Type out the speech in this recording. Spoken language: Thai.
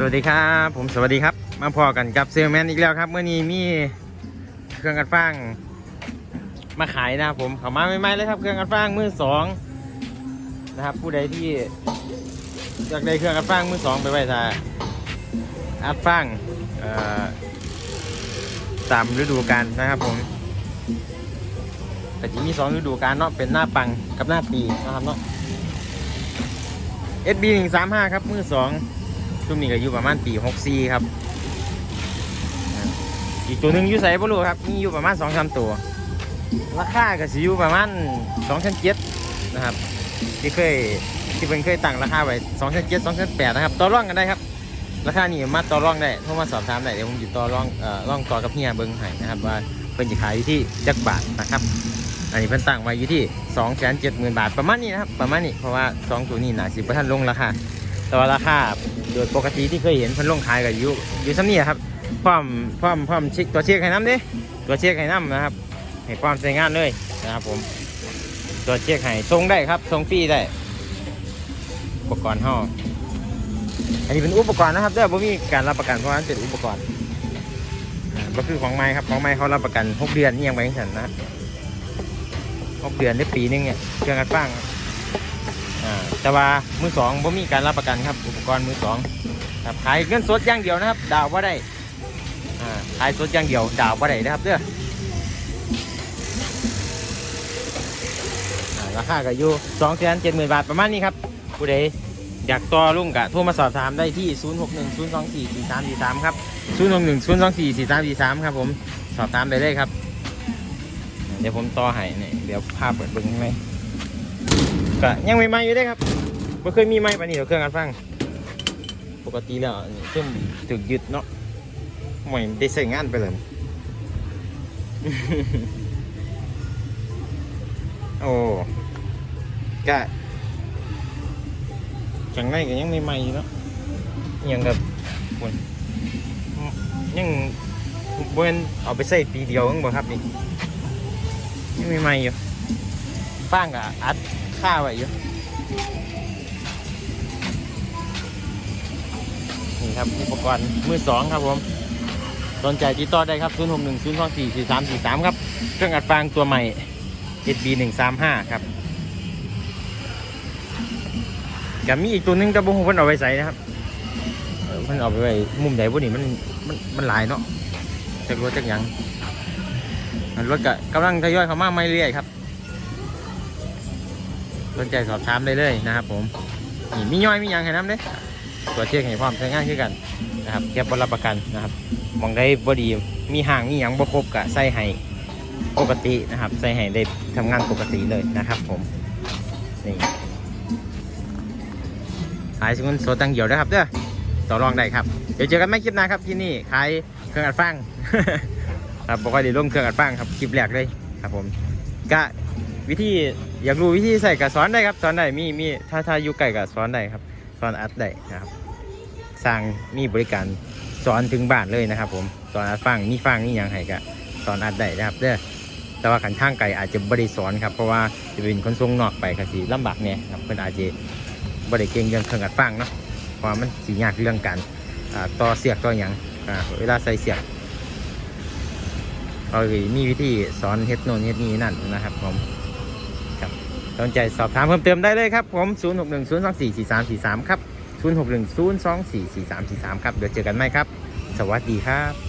สวัสดีครับผมสวัสดีครับ มาพอกันกับเซลแมนอีกแล้วครับ เมื่อนี้มีเครื่องกันฟางมาขายนะครับผมเขามาใหม่ๆเลยครับ เครื่องกันฟางมือสองนะครับ ผู้ใดที่อยากได้เครื่องกันฟางมือสองไปไว้ท่าอัดฟางตามฤดูกาลนะครับผมแต่ที่มีสองฤดูกาลเนาะเป็นหน้าปังกับหน้าปีนะครับเนาะ SB หนึ่งสามห้าครับมือสอง ช่วงนี้ก็อยู่ประมาณปีหกสี่ครับ อีกตัวหนึ่งอยู่ใส่บ่รู้ครับ มีอยู่ประมาณสองสามตัว ราคาก็สิอยู่ประมาณสองชั้นเจ็ดนะครับ ที่เคยที่เพิ่นเคยตั้งราคาไว้สองชั้นเจ็ดสองชั้นแปดนะครับ ต่อรองกันได้ครับ ราคานี้มาต่อรองได้โทรมาสอบถามได้เดี๋ยวผมจะต่อรองเอ่อรองต่อกับเฮียเบิ้งให้นะครับว่าเพิ่นจะขายอยู่ที่จักบาทนะครับอันนี้เพิ่นตั้งไว้อยู่ที่2องแสนเจ็ดหมื่นบาทประมาณนี้นะครับประมาณนี้เพราะว่าสองตัวนี้หนาสิบ่ทันลงราคา แต่ว่าราคาโดยปกติที่เคยเห็นเพิ่นลงขายกับอยู่อยู่ซ้ำนี่ครับพร้อมพร้อมพร้อมเช็คตัวเช็คให้น้ำด้ตัวเช็คให้น้ำนะครับให้ความใช้งานเลยนะครับผมตัวเช็คให้ส่งได้ครับส่งฟรีได้อุปกรณ์ห่ออันนี้เป็นอุปกรณ์นะครับเด้อผมมีการรับประกันเพราะว่ามันเป็นอุปกรณ์อ่าก็คือของไม้ครับของไม้เขารับประกันหกเดือนนี่ยังไม่ถึงนะหกเดือนได้ปีหนึงเนี่ยเครื่องกันฟังครับ อ่าแต่ว่ามือสองผมมีการรับประกันครับ อุปกรณ์มือสองครับขายเงินสดอย่างเดียวนะครับ ดาวว่าได้อ่าขายสดอย่างเดียว ดาวว่าได้นะครับเด้ออ่าราคาก็อยู่สองแสนเจ็ดหมื่นบาทประมาณนี้ครับผู้ใดอยากต่อลุงกะโทรมาสอบถามได้ที่ 0 6 1 0 2 4 4 3 4 3 ครับ 0 6 1 0 2 4 4 3 4 3 ครับผมสอบถามได้เลยครับ เดี๋ยวผมต่อให้เนี่ยเดี๋ยวภาพเปิดเบิ้งให้ไหม ก็ยังไม่มอยู่ได้ครับไม่เคยมีไม้ปานนี้เดี๋ยวเครื่องกันฟัง ปกติแล้วนี่ซึ่งถึกยึดเนาะไม่ได้ใช้งานไปเลยโอ้กะจังไรก็ยังไม่ใหม่อยู่เนาะยังกับคนยังเบนเอาไปใส่ปีเดียวเองบ่ครับนี่ยังมีไม่อยู่ ฟางกับอัดข้าไว้อยู่นี่ครับอุปกรณ์มือสองครับผมสนใจติดต่อได้ครับ 0 6 1 0 2 4 4 3 4 3 ครับ เครื่องอัดฟางตัวใหม่ SB 1 3 5 ครับกับมีอีกตัวหนึงแต่บุ้งเพิ่นเอาไว้ใส่นะครับเออเพิ่นเอาไปไว้มุมไหนบุนี่มันมันมันหลายเนาะจากรถจากยังรถก็กำลังทยอยเข้ามาไม่เรื่อยครับ สนใจสอบถามได้เลยนะครับ ผมนี่มีย่อยมีหยังให้น้ำเด้ตัวเช็คให้พร้อมใช้งานคือกันนะครับแก็บรับประกันนะครับมองได้บดีมีห่างมีหยังบ่ครบกะใส่ให้ปกตินะครับ ใส่ให้ได้ทำงานปกติเลยนะครับ ผมนี่ขายสินค้าสดตังเหี่ยวนะครับเด้อต่อรองได้ครับ เดี๋ยวเจอกันไม่คลิปหน้าครับที่นี่ขายเครื่องอัดฟังครับบอกว่าเดี๋ยวลงเครื่องอัดฟังครับคลิปแรกเลยครับผมก็ วิธีอยากรู้วิธีใส่กับสอนได้ครับสอนได้มีมีถ้าถ้าอยู่ไกลกับสอนได้ครับสอนอัดได้นะครับสร้างมีบริการสอนถึงบ้านเลยนะครับ ผมสอนอัดฟังมี่ฟังนี่ยังไงก็สอนอัดได้นะครับเด้อแต่ว่าขันทางไกลอาจจะบริสอนครับเพราะว่าจะเป็นคนทรงนอกไปก็สิลำบากเนี่ยครับเพื่อนอาจจะบริเก่งเรื่องเครื่องอัดฟังเนาะเพราะมันสียากเรื่องการต่อเสียกต่ออย่างเวลาใส่เสียกเรามีวิธีสอนเฮ็ดโน่นเฮ็ดนี่นั่นนะครับผม สนใจสอบถามเพิ่มเติมได้เลยครับผม 0 6 1 0 2 4 4 3 4 3 ครับ 0 6 1 0 2 4 4 3 4 3 ครับ เดี๋ยวเจอกันไหมครับ สวัสดีครับ